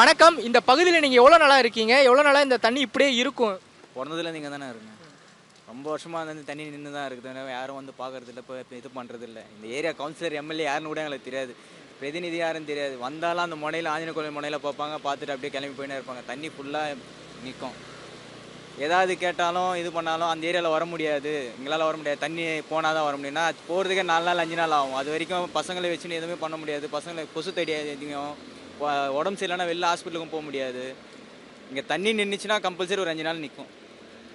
வணக்கம். இந்த பகுதியில் நீங்கள் எவ்வளோ நாளாக இருக்கீங்க? எவ்வளோ நாளாக இந்த தண்ணி இப்படியே இருக்கும்? பிறந்ததுல நீங்கள் தானே இருங்க ரொம்ப வருஷமாக வந்து தண்ணி நின்று தான் இருக்குது. யாரும் வந்து பார்க்கறது இல்லை இப்போ இது பண்ணுறது இல்லை. இந்த ஏரியா கவுன்சிலர் எம்எல்ஏ யாருன்னு கூட எங்களுக்கு தெரியாது. பிரதிநிதி யாருன்னு தெரியாது. வந்தாலும் அந்த முனையில் ஆஞ்சநேய கோயில் முனையில் பார்ப்பாங்க. பார்த்துட்டு அப்படியே கிளம்பி போயினே இருப்பாங்க. தண்ணி ஃபுல்லாக நிற்கும் ஏதாவது கேட்டாலும் இது பண்ணாலும் அந்த ஏரியாவில் வர முடியாது. எங்களால் வர முடியாது. தண்ணி போனால் தான் வர முடியும்னா போகிறதுக்கே நாலு நாள் அஞ்சு நாள் ஆகும். அது வரைக்கும் பசங்களை வச்சுன்னு எதுவுமே பண்ண முடியாது. பசங்களை கொசு தடி அதிகம் உடம்பு சரியில்லைனா வெளில ஹாஸ்பிட்டலுக்கும் போக முடியாது. இங்கே தண்ணி நின்றுச்சுன்னா கம்பல்சரி ஒரு அஞ்சு நாள் நிற்கும்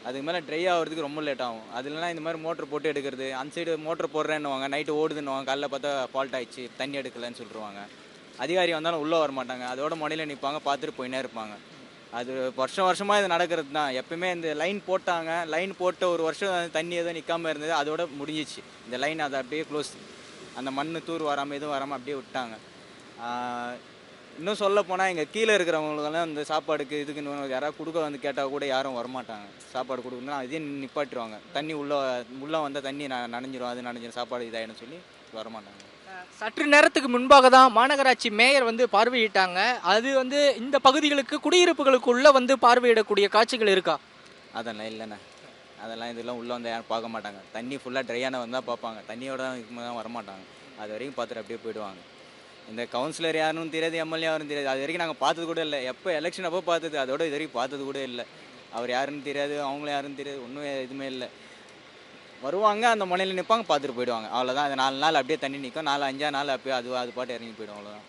அதுக்கு மேலே ட்ரை ஆகிறதுக்கு ரொம்ப லேட் ஆகும். அது இல்லைனா இந்த மாதிரி மோட்டர் போட்டு எடுக்கிறது அந்த சைடு மோட்டர் போடுறேன்னுவாங்க நைட்டு ஓடுதுன்னுவாங்க காலைல பார்த்தா ஃபால்ட் ஆயிடுச்சு தண்ணி எடுக்கலைன்னு சொல்லிடுவாங்க அதிகாரி வந்தாலும் உள்ளே வர மாட்டாங்க. அதோட முனையில் நிற்பாங்க பார்த்துட்டு போயினே இருப்பாங்க. அது வருஷம் வருஷமாக இது நடக்கிறது தான். எப்பயுமே இந்த லைன் போட்டாங்க லைன் போட்ட ஒரு வருஷம் தண்ணி எதுவும் நிற்காம இருந்தது அதோட முடிஞ்சிச்சு. இந்த லைன் அதை அப்படியே க்ளோஸ் அந்த மண் தூர் வராமல் எதுவும் வராமல் அப்படியே விட்டாங்க. இன்னும் சொல்ல போனால் எங்கள் கீழே இருக்கிறவங்களுக்கெல்லாம் இந்த சாப்பாடுக்கு இதுக்கு இன்னும் யாராவது கொடுக்க வந்து கேட்டால் கூட யாரும் வரமாட்டாங்க. சாப்பாடு கொடுக்கணும் அதையும் நிப்பாட்டிடுவாங்க தண்ணி உள்ளே உள்ளே வந்தால் தண்ணி ந நனைஞ்சிரும். அது நனைஞ்சிரும். சாப்பாடு இதாகிடும் சொல்லி வரமாட்டாங்க. சற்று நேரத்துக்கு முன்பாக தான் மாநகராட்சி மேயர் வந்து பார்வையிட்டாங்க. அது வந்து இந்த பகுதிகளுக்கு குடியிருப்புகளுக்குள்ள வந்து பார்வையிடக்கூடிய காட்சிகள் இருக்கா? அதெல்லாம் இல்லைண்ணே. அதெல்லாம் இதெல்லாம் உள்ளே வந்து யாரும் பார்க்க மாட்டாங்க. தண்ணி ஃபுல்லாக ட்ரையான வந்தால் பார்ப்பாங்க. தண்ணியோட தான் வரமாட்டாங்க. அது வரைக்கும் பார்த்துட்டு அப்படியே போயிடுவாங்க. இந்த கவுன்சிலர் யாருன்னு தெரியாது எம்எல்ஏ யாருன்னு தெரியாது. அது வரைக்கும் நாங்கள் பார்த்தது கூட இல்லை. எப்போ எலெக்ஷன் அப்போ பார்த்தது அதோட இது வரைக்கும் பார்த்தது கூட இல்லை. அவர் யாருன்னு தெரியாது அவங்களும் யாருன்னு தெரியாது ஒன்றும் எதுவுமே இல்லை. வருவாங்க அந்த முனையில் நிற்பாங்க பார்த்துட்டு போயிடுவாங்க. அவ்வளோதான் அது நாலு நாள் அப்படியே தண்ணி நிற்கும் நாலு அஞ்சா நாள் அப்படியே அது அது பாட்டு இறங்கி போயிடும் அவ்வளோதான்